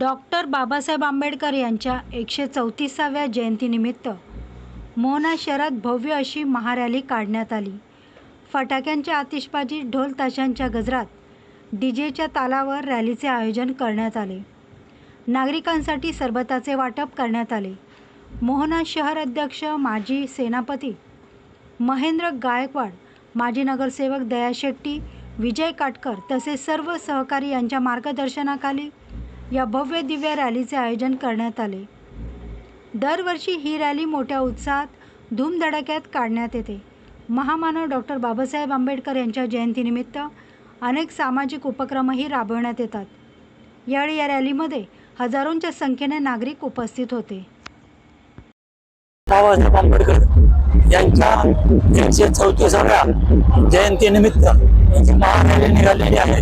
Doctor Babasaheb Ambedkar यांच्या एकशे चौतीसाव्या जयंतीनिमित्त मोहना शहरात भव्य अशी महारॅली काढण्यात आली. फटाक्यांच्या आतिषबाजी ढोल ताशांच्या गजरात डी जेच्या तालावर रॅलीचे आयोजन करण्यात आले. नागरिकांसाठी सरबताचे वाटप करण्यात आले. मोहना शहर अध्यक्ष माजी सेनापती महेंद्र गायकवाड माजी नगरसेवक दया शेट्टी विजय काटकर तसेच सर्व सहकारी यांच्या मार्गदर्शनाखाली या भव्य दिव्य रॅलीचे आयोजन करण्यात आले. दरवर्षी ही रॅली मोठ्या उत्साहात धूमधडाक्यात काढण्यात येते. महामानव डॉक्टर बाबासाहेब आंबेडकर यांच्या जयंतीनिमित्त अनेक सामाजिक उपक्रमही राबवण्यात येतात. यावेळी या रॅलीमध्ये हजारोंच्या संख्येने नागरिक उपस्थित होते. बाबासाहेब आंबेडकर यांच्या एकशे चौतीसाव्या जयंतीनिमित्त यांची महारॅली निघालेली आहे.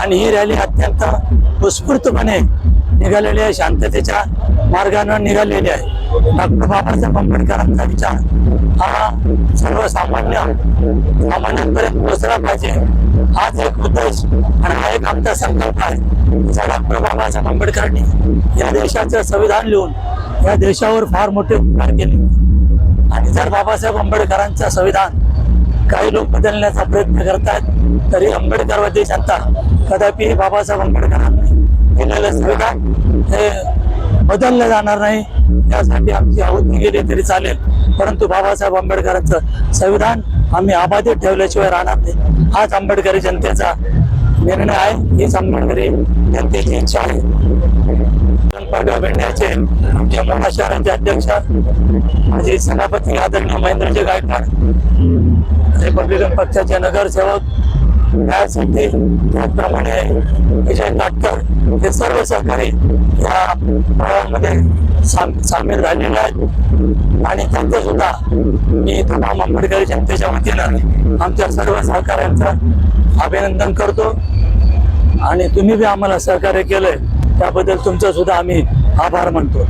आणि ही रॅली अत्यंत उत्स्फूर्तपणे निघालेली आहे शांततेच्या मार्गाने निघालेली आहे. डॉक्टर बाबासाहेब आंबेडकरांचा विचार हा सर्वसामान्य सामान्यांपर्यंत पोहोचला पाहिजे. हाच एक उद्देश आणि हा एक आमचा संकल्प आहे. ज्या डॉक्टर बाबासाहेब आंबेडकरांनी या देशाचं संविधान लिहून या देशावर फार मोठे उपकार केले. आणि जर बाबासाहेब आंबेडकरांचं संविधान काही लोक बदलण्याचा प्रयत्न करतात तरी आंबेडकरवादी जनता कदापि बाबासाहेब आंबेडकरांनी केलेलं संविधान हे बदललं जाणार नाही. यासाठी आमची आहुती गेली तरी चालेल. परंतु बाबासाहेब आंबेडकरांचं संविधान आम्ही अबाधित ठेवल्याशिवाय राहणार नाही. हाच आंबेडकरी जनतेचा निर्णय आहे. हीच आंबेडकरी जनतेची इच्छा आहे. भेटण्याचे आमच्या मोठ्या शहरांचे अध्यक्ष माझे सभापती आदरणीय महेंद्रजी गायकवाड रिपब्लिकन पक्षाचे नगरसेवक त्यासाठी त्याचप्रमाणे विजय नाटकर हे सर्व सहकारी या प्रवाहामध्ये साम- सामील झालेले आहेत. आणि त्यांचं सुद्धा मी तमाम आंबेडकरी जनतेच्या वतीनं आमच्या सर्व सहकाऱ्यांचं अभिनंदन करतो. आणि तुम्ही बी आम्हाला सहकार्य केलंय त्याबद्दल तुमचं सुद्धा आम्ही आभार मानतो.